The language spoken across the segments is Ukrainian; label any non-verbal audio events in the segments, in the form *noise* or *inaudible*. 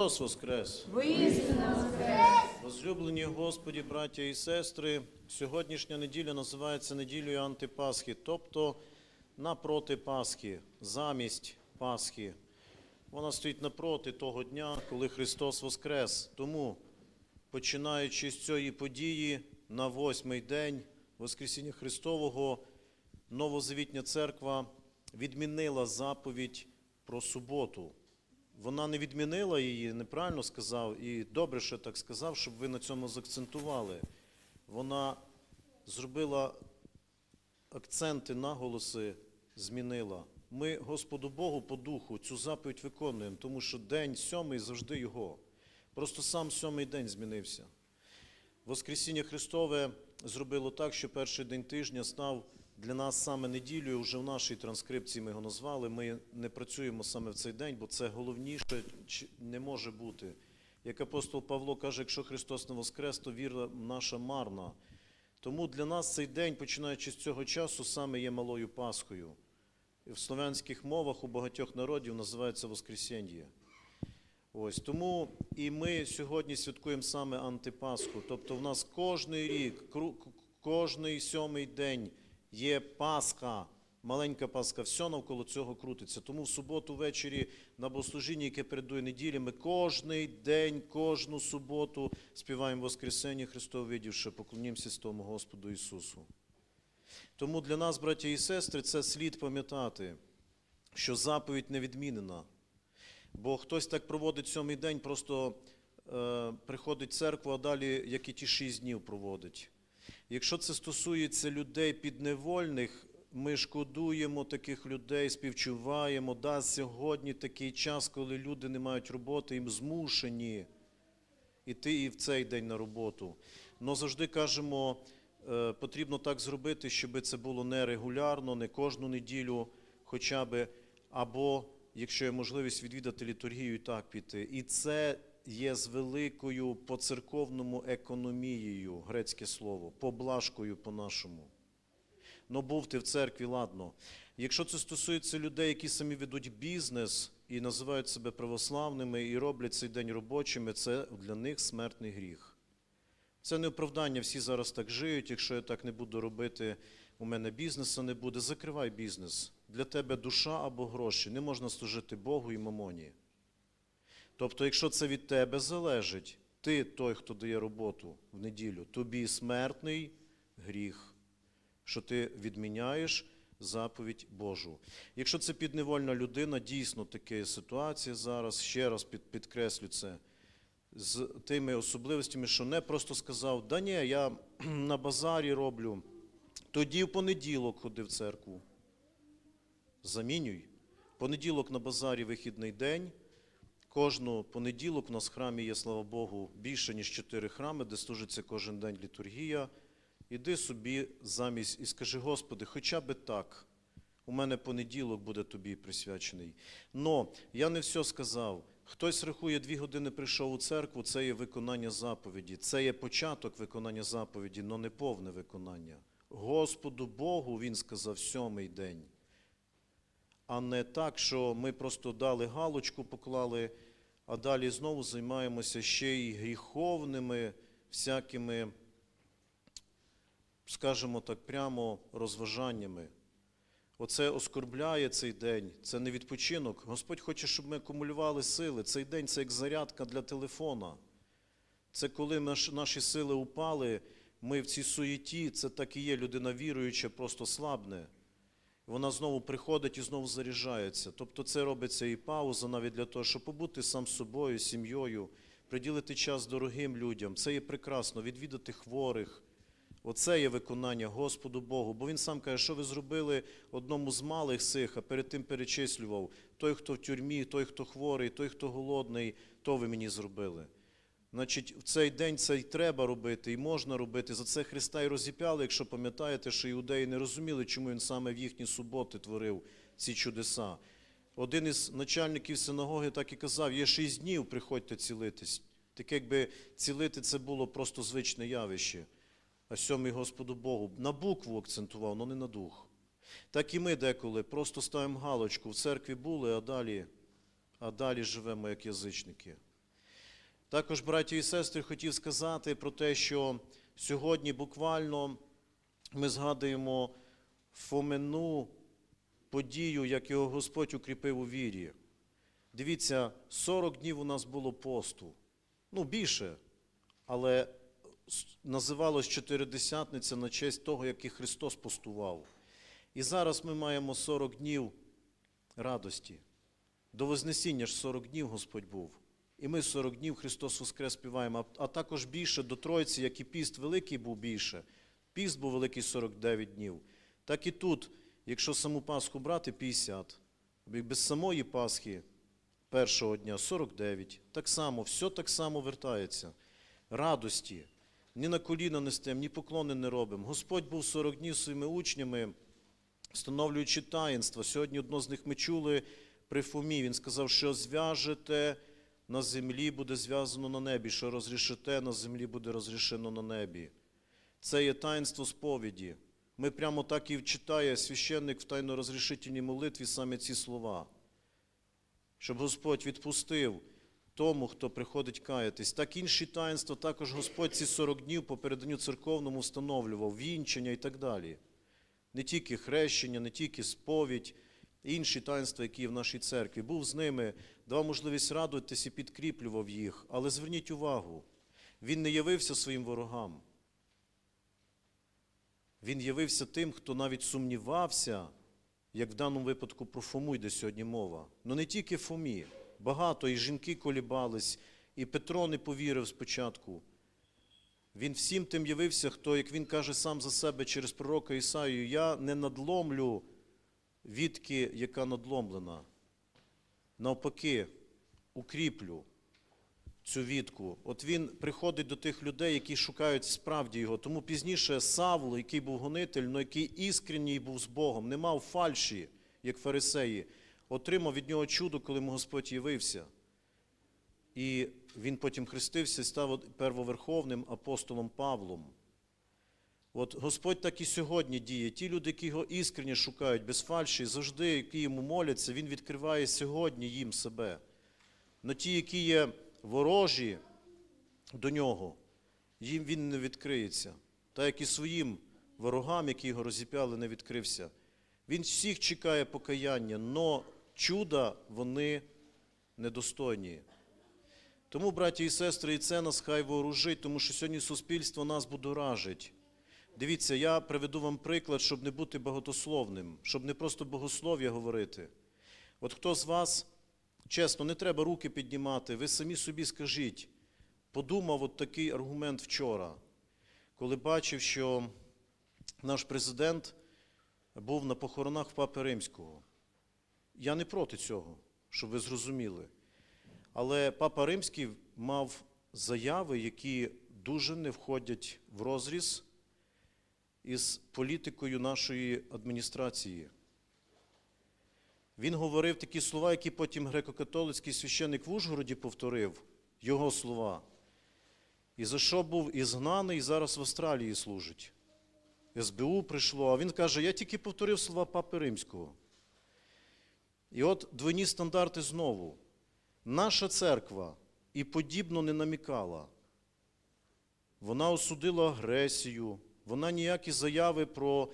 Христос Воскрес! Воскрес! Возлюблені Господі, браття і сестри, сьогоднішня неділя називається неділею антипасхи, тобто напроти Пасхи, замість Пасхи. Вона стоїть напроти того дня, коли Христос Воскрес. Тому, починаючи з цієї події, на восьмий день Воскресіння Христового, Новозавітня церква відмінила заповідь про суботу. Вона не відмінила її, неправильно сказав, і добре, що так сказав, щоб ви на цьому заакцентували. Вона зробила акценти, наголоси, змінила. Ми Господу Богу по духу цю заповідь виконуємо, тому що день сьомий завжди його. Просто сам сьомий день змінився. Воскресіння Христове зробило так, що перший день тижня став для нас саме неділею. Вже в нашій транскрипції ми його назвали. Ми не працюємо саме в цей день, бо це головніше не може бути. Як апостол Павло каже, якщо Христос не воскрес, то віра наша марна. Тому для нас цей день, починаючи з цього часу, саме є малою Пасхою. В слов'янських мовах у багатьох народів називається Воскресіння. Ось тому і ми сьогодні святкуємо саме антипасху. Тобто в нас кожний рік, кожний сьомий день є Пасха, маленька Пасха, все навколо цього крутиться. Тому в суботу ввечері на богослужінні, яке передує неділі, ми кожний день, кожну суботу співаємо Воскресення Христове, видівши, поклонімося тому Господу Ісусу. Тому для нас, браття і сестри, це слід пам'ятати, що заповідь не відмінена. Бо хтось так проводить сьомий день, просто е, приходить в церкву, а далі як і ті шість днів проводить. Якщо це стосується людей підневольних, ми шкодуємо таких людей, співчуваємо. Да, сьогодні такий час, коли люди не мають роботи, їм змушені іти і в цей день на роботу. Но завжди кажемо, е, потрібно так зробити, щоб це було не регулярно, не кожну неділю, хоча би, або, якщо є можливість, відвідати літургію і так піти. І це є з великою по церковному економією, грецьке слово, поблажкою по-нашому. Ну, був ти в церкві, ладно. Якщо це стосується людей, які самі ведуть бізнес і називають себе православними і роблять цей день робочими, це для них смертний гріх. Це не оправдання, всі зараз так живуть. Якщо я так не буду робити, у мене бізнесу не буде. Закривай бізнес. Для тебе душа або гроші. Не можна служити Богу і мамоні. Тобто, якщо це від тебе залежить, ти той, хто дає роботу в неділю, тобі смертний гріх, що ти відміняєш заповідь Божу. Якщо це підневольна людина, дійсно така ситуація зараз, ще раз під, підкреслю це, з тими особливостями, що не просто сказав, да ні, я *clears throat* на базарі роблю, тоді в понеділок ходи в церкву. Замінюй. Понеділок на базарі вихідний день. Кожну понеділок у нас в храмі є, слава Богу, більше, ніж чотири храми, де служиться кожен день літургія. Іди собі замість і скажи, Господи, хоча би так. У мене понеділок буде тобі присвячений. Но я не все сказав. Хтось рахує, дві години прийшов у церкву, це є виконання заповіді. Це є початок виконання заповіді, але не повне виконання. Господу Богу він сказав сьомий день а не так, що ми просто дали галочку, поклали, а далі знову займаємося ще й гріховними всякими, скажімо так, прямо розважаннями. Оце оскорбляє цей день, це не відпочинок. Господь хоче, щоб ми акумулювали сили. Цей день це як зарядка для телефона. Це коли наші сили упали, ми в цій суєті, це так і є, людина віруюча, просто слабне. Вона знову приходить і знову заряджається. Тобто це робиться і пауза навіть для того, щоб побути сам собою, сім'єю, приділити час дорогим людям. Це є прекрасно, відвідати хворих. Оце є виконання Господу Богу. Бо він сам каже, що ви зробили одному з малих сих, а перед тим перечислював той, хто в тюрмі, той, хто хворий, той, хто голодний, то ви мені зробили. Значить, в цей день це й треба робити, і можна робити. За це Христа і розіп'яли, якщо пам'ятаєте, що іудеї не розуміли, чому він саме в їхні суботи творив ці чудеса. Один із начальників синагоги так і казав: є шість днів, приходьте цілитись. Таке, якби цілити це було просто звичне явище. А сьомий Господу Богу на букву акцентував, але не на дух. Так і ми деколи просто ставимо галочку. В церкві були, а далі, а далі живемо як язичники. Також, браті і сестри, хотів сказати про те, що сьогодні буквально ми згадуємо Фомину подію, як його Господь укріпив у вірі. Дивіться, 40 днів у нас було посту. Ну, більше, але називалось Чотиридесятниця на честь того, як і Христос постував. І зараз ми маємо 40 днів радості. До Вознесіння ж 40 днів Господь був. І ми 40 днів Христос Воскрес співаємо, а також більше до Тройці, як і піст великий був більше. Піст був великий 49 днів. Так і тут, якщо саму Пасху брати 50, і без самої Пасхи першого дня 49, так само, все так само вертається. Радості. Ні на коліна не стем, ні поклони не робимо. Господь був 40 днів своїми учнями, встановлюючи таїнства. Сьогодні одно з них ми чули при Фомі. Він сказав, що зв'яжете на землі, буде зв'язано на небі, що розрішите на землі, буде розрішено на небі. Це є таїнство сповіді. Ми прямо так і читає священник в тайно-розрішительній молитві саме ці слова. Щоб Господь відпустив тому, хто приходить каятись. Так інші таїнства також Господь ці 40 днів по переданню церковному встановлював, вінчення і так далі. Не тільки хрещення, не тільки сповідь, інші таїнства, які є в нашій церкві. Був з ними, давав можливість радуватись і підкріплював їх. Але зверніть увагу, він не явився своїм ворогам. Він явився тим, хто навіть сумнівався, як в даному випадку про Фому йде сьогодні мова. Ну не тільки Фомі. Багато і жінки колібались, і Петро не повірив спочатку. Він всім тим явився, хто, як він каже сам за себе через пророка Ісаю, я не надломлю відки, яка надломлена. Навпаки, укріплю цю відку. От він приходить до тих людей, які шукають справді його. Тому пізніше Савл, який був гонитель, але який іскренній був з Богом, не мав фальші, як фарисеї, отримав від нього чудо, коли йому Господь явився. І він потім хрестився і став первоверховним апостолом Павлом. От Господь так і сьогодні діє. Ті люди, які його іскренні шукають без фальші, завжди, які йому моляться, він відкриває сьогодні їм себе. Но ті, які є ворожі до нього, їм він не відкриється. Та як і своїм ворогам, які його розіп'яли, не відкрився. Він всіх чекає покаяння, но чуда вони недостойні. Тому, браті і сестри, і це нас хай вооружить, тому що сьогодні суспільство нас будоражить. Дивіться, я приведу вам приклад, щоб не бути багатословним, щоб не просто богослов'я говорити. От хто з вас, чесно, не треба руки піднімати, ви самі собі скажіть, подумав от такий аргумент вчора, коли бачив, що наш президент був на похоронах Папи Римського. Я не проти цього, щоб ви зрозуміли. Але Папа Римський мав заяви, які дуже не входять в розріз із політикою нашої адміністрації. Він говорив такі слова, які потім греко-католицький священник в Ужгороді повторив, його слова. І за що був ізгнаний, і зараз в Австралії служить. СБУ прийшло, а він каже, я тільки повторив слова Папи Римського. І от двойні стандарти знову. Наша церква і подібно не намікала. Вона осудила агресію, вона ніякі заяви про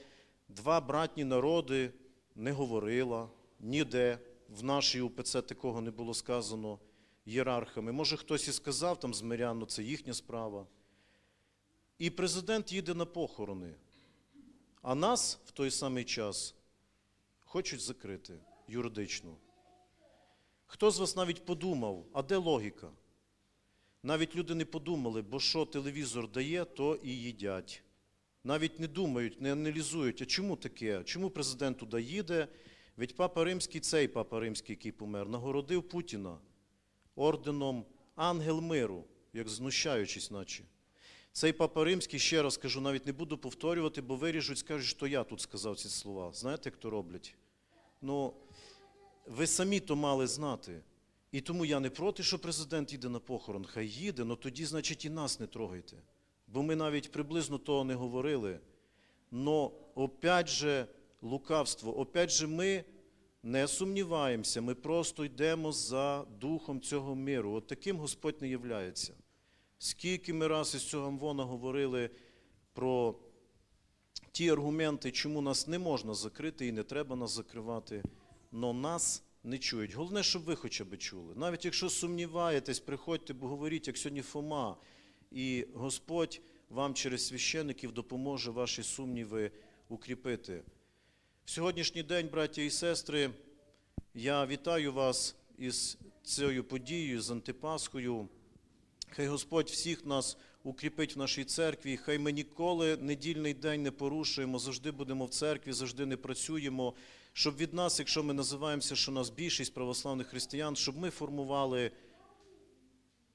два братні народи не говорила ніде. В нашій УПЦ такого не було сказано ієрархами. Може, хтось і сказав там з мирян, ну це їхня справа. І президент їде на похорони. А нас в той самий час хочуть закрити юридично. Хто з вас навіть подумав, а де логіка? Навіть люди не подумали, бо що телевізор дає, то і їдять. Навіть не думають, не аналізують, а чому таке? Чому президент туди їде? Ведь папа Римський, цей папа Римський, який помер, нагородив Путіна орденом Ангел миру, як знущаючись, наче. Цей папа Римський, ще раз кажу, навіть не буду повторювати, бо виріжуть, скажуть, що я тут сказав ці слова. Знаєте, як то роблять? Ну, ви самі то мали знати. І тому я не проти, що президент їде на похорон. Хай їде, але тоді, значить, і нас не трогайте. Бо ми навіть приблизно того не говорили. Но опять же лукавство, опять же ми не сумніваємося, ми просто йдемо за духом цього миру. От таким Господь не являється. Скільки ми раз із цього Амвона говорили про ті аргументи, чому нас не можна закрити і не треба нас закривати, але нас не чують. Головне, щоб ви хоча б чули. Навіть якщо сумніваєтесь, приходьте, бо говоріть, як сьогодні Фома, і Господь вам через священиків допоможе ваші сумніви укріпити. В сьогоднішній день, браття і сестри, я вітаю вас із цією подією, з Антипасхою. Хай Господь всіх нас укріпить в нашій церкві. Хай ми ніколи недільний день не порушуємо, завжди будемо в церкві, завжди не працюємо. Щоб від нас, якщо ми називаємося, що нас більшість православних християн, щоб ми формували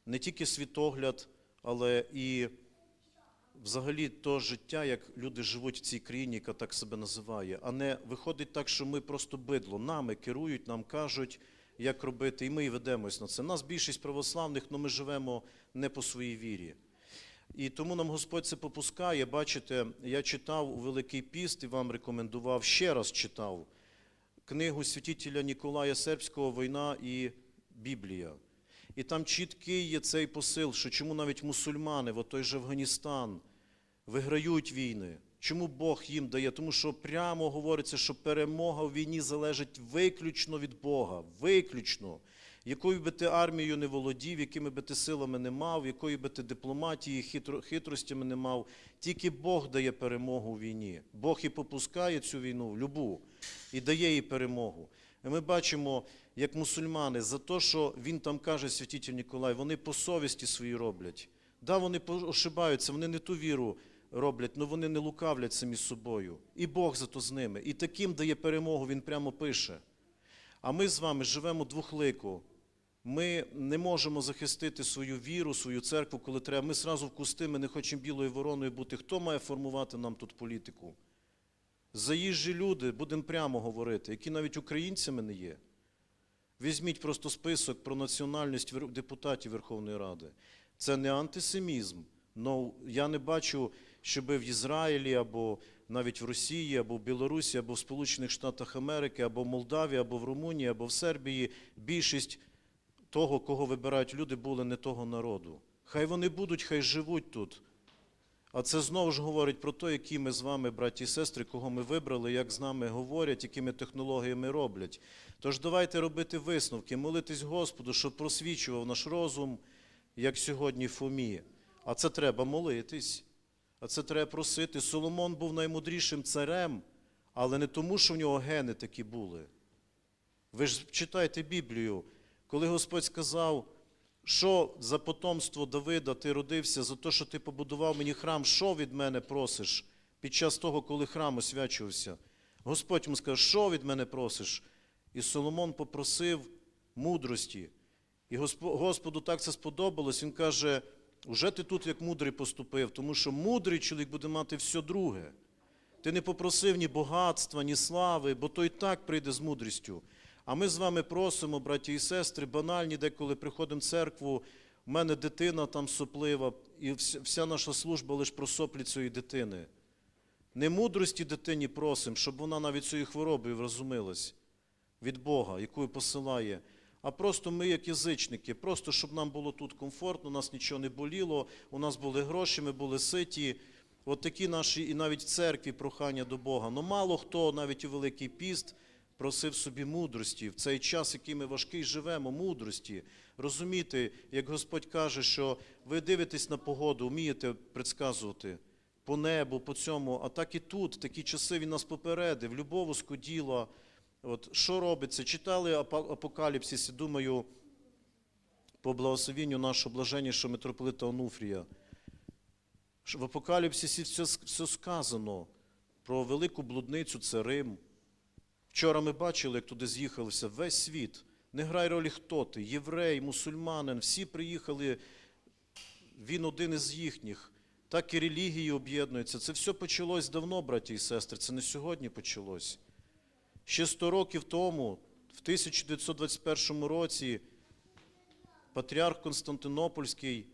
не тільки світогляд, але і взагалі то життя, як люди живуть в цій країні, яка так себе називає, а не виходить так, що ми просто бидло. Нами керують, нам кажуть, як робити, і ми і ведемось на це. Нас більшість православних, але ми живемо не по своїй вірі. І тому нам Господь це попускає. Бачите, я читав у Великий Піст і вам рекомендував, ще раз читав книгу святителя Ніколая Сербського Війна і Біблія. І там чіткий є цей посил, що чому навіть мусульмани, от той же Афганістан, виграють війни. Чому Бог їм дає? Тому що прямо говориться, що перемога в війні залежить виключно від Бога. Виключно. Якою би ти армією не володів, якими би ти силами не мав, якої би ти дипломатії, хитро, хитростями не мав, тільки Бог дає перемогу в війні. Бог і попускає цю війну, любу, і дає їй перемогу. І ми бачимо, як мусульмани, за те, що він там каже, святитель Ніколай, вони по совісті свої роблять. Да, вони ошибаються, вони не ту віру роблять, але вони не лукавлять самі собою. І Бог зато з ними. І таким дає перемогу, він прямо пише. А ми з вами живемо двохлико. Ми не можемо захистити свою віру, свою церкву, коли треба. Ми зразу в кусти, ми не хочемо білою вороною бути. Хто має формувати нам тут політику? Заїжджі люди, будемо прямо говорити, які навіть українцями не є. Візьміть просто список про національність депутатів Верховної Ради. Це не антисемізм. Но я не бачу, щоб в Ізраїлі або навіть в Росії, або в Білорусі, або в Сполучених Штатах Америки, або в Молдавії, або в Румунії, або в Сербії більшість того, кого вибирають люди, були не того народу. Хай вони будуть, хай живуть тут. А це знову ж говорить про те, які ми з вами, браті і сестри, кого ми вибрали, як з нами говорять, якими технологіями роблять. Тож давайте робити висновки, молитись Господу, щоб просвічував наш розум, як сьогодні Фомі. А це треба молитись, а це треба просити. Соломон був наймудрішим царем, але не тому, що в нього гени такі були. Ви ж читайте Біблію, коли Господь сказав, що за потомство Давида ти родився, за те, що ти побудував мені храм, що від мене просиш під час того, коли храм освячувався? Господь йому сказав, що від мене просиш? І Соломон попросив мудрості. І Господу так це сподобалось. Він каже: уже ти тут як мудрий поступив, тому що мудрий чоловік буде мати все друге. Ти не попросив ні багатства, ні слави, бо то і так прийде з мудрістю. А ми з вами просимо, браті і сестри, банальні, деколи приходимо в церкву, в мене дитина там соплива, і вся, наша служба лише про соплі цієї дитини. Не мудрості дитині просимо, щоб вона навіть цією хворобою врозумилась від Бога, яку посилає. А просто ми, як язичники, просто щоб нам було тут комфортно, нас нічого не боліло, у нас були гроші, ми були ситі. От такі наші і навіть в церкві прохання до Бога. Ну мало хто, навіть у Великий піст, просив собі мудрості в цей час, який ми важкий живемо, мудрості. Розуміти, як Господь каже, що ви дивитесь на погоду, вмієте предсказувати по небу, по цьому, а так і тут, в такі часи він нас попередив, любов скуділа. От що робиться? Читали Апокаліпсис, і думаю, по благословенню нашого блаженнішого митрополита Онуфрія. В Апокаліпсисі все, все сказано про велику блудницю, це Рим. Вчора ми бачили, як туди з'їхалися весь світ. Не грай ролі хто ти, єврей, мусульманин, всі приїхали, він один із їхніх. Так і релігії об'єднуються. Це все почалось давно, браті і сестри, це не сьогодні почалось. Ще 100 років тому, в 1921 році, патріарх Константинопольський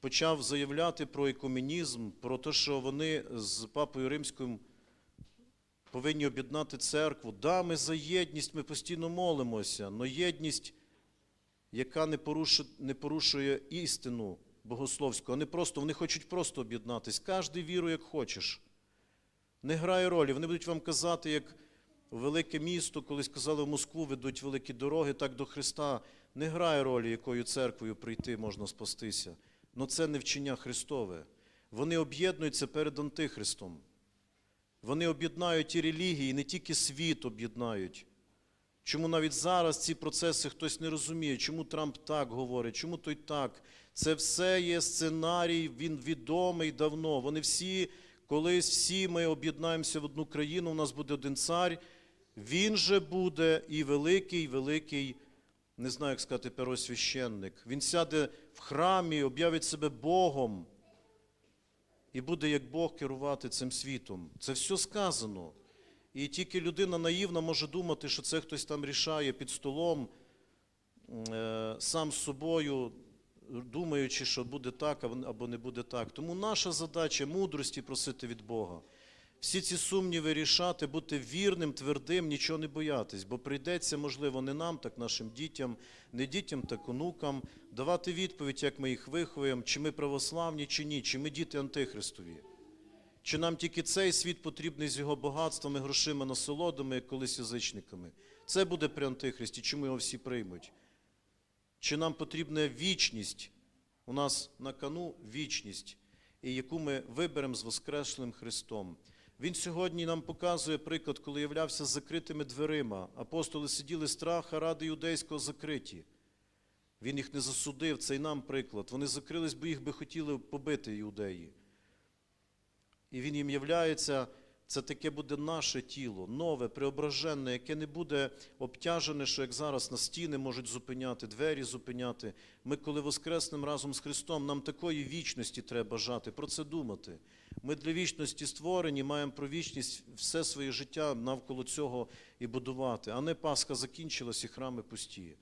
почав заявляти про екуменізм, про те, що вони з папою римським повинні об'єднати церкву. Да, ми за єдність, ми постійно молимося, але єдність, яка не порушує, не порушує істину богословську, а не просто, вони хочуть просто об'єднатись. Кожний вірує, як хочеш. Не грає ролі. Вони будуть вам казати, як велике місто, колись казали, в Москву ведуть великі дороги, так до Христа. Не грає ролі, якою церквою прийти можна спастися. Але це не вчення Христове. Вони об'єднуються перед Антихристом. Вони об'єднають ті релігії, не тільки світ об'єднають. Чому навіть зараз ці процеси хтось не розуміє, чому Трамп так говорить, чому той так. Це все є сценарій, він відомий давно. Вони всі, колись всі ми об'єднаємося в одну країну, у нас буде один цар, він же буде і великий, великий, не знаю, як сказати, первосвященник. Він сяде в храмі, об'явить себе Богом і буде як Бог керувати цим світом. Це все сказано. І тільки людина наївна може думати, що це хтось там рішає під столом, е, сам з собою, думаючи, що буде так або не буде так. Тому наша задача мудрості просити від Бога. Всі ці сумніви рішати, бути вірним, твердим, нічого не боятись, бо прийдеться, можливо, не нам, так нашим дітям, не дітям, так онукам, давати відповідь, як ми їх виховуємо, чи ми православні, чи ні, чи ми діти антихристові. Чи нам тільки цей світ потрібний з його багатствами, грошима, насолодами, як колись язичниками? Це буде при антихристі, чому його всі приймуть? Чи нам потрібна вічність? У нас на кону вічність, і яку ми виберемо з Воскреслим Христом. Він сьогодні нам показує приклад, коли являвся закритими дверима. Апостоли сиділи страха ради юдейського закриті. Він їх не засудив, це й нам приклад. Вони закрились, бо їх би хотіли побити іудеї. І він їм являється, це таке буде наше тіло, нове, преображенне, яке не буде обтяжене, що як зараз на стіни можуть зупиняти, двері зупиняти. Ми, коли воскреснемо разом з Христом, нам такої вічності треба бажати, про це думати. Ми для вічності створені, маємо про вічність все своє життя навколо цього і будувати, а не Пасха закінчилась і храми пусті.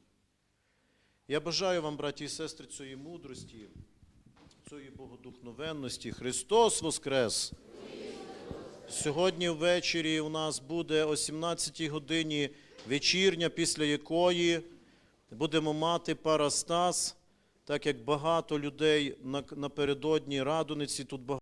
Я бажаю вам, браті і сестри, цієї мудрості, цієї богодухновенності. Христос Воскрес! Сьогодні ввечері у нас буде о 17 годині вечірня, після якої будемо мати парастас, так як багато людей напередодні радониці, тут багато.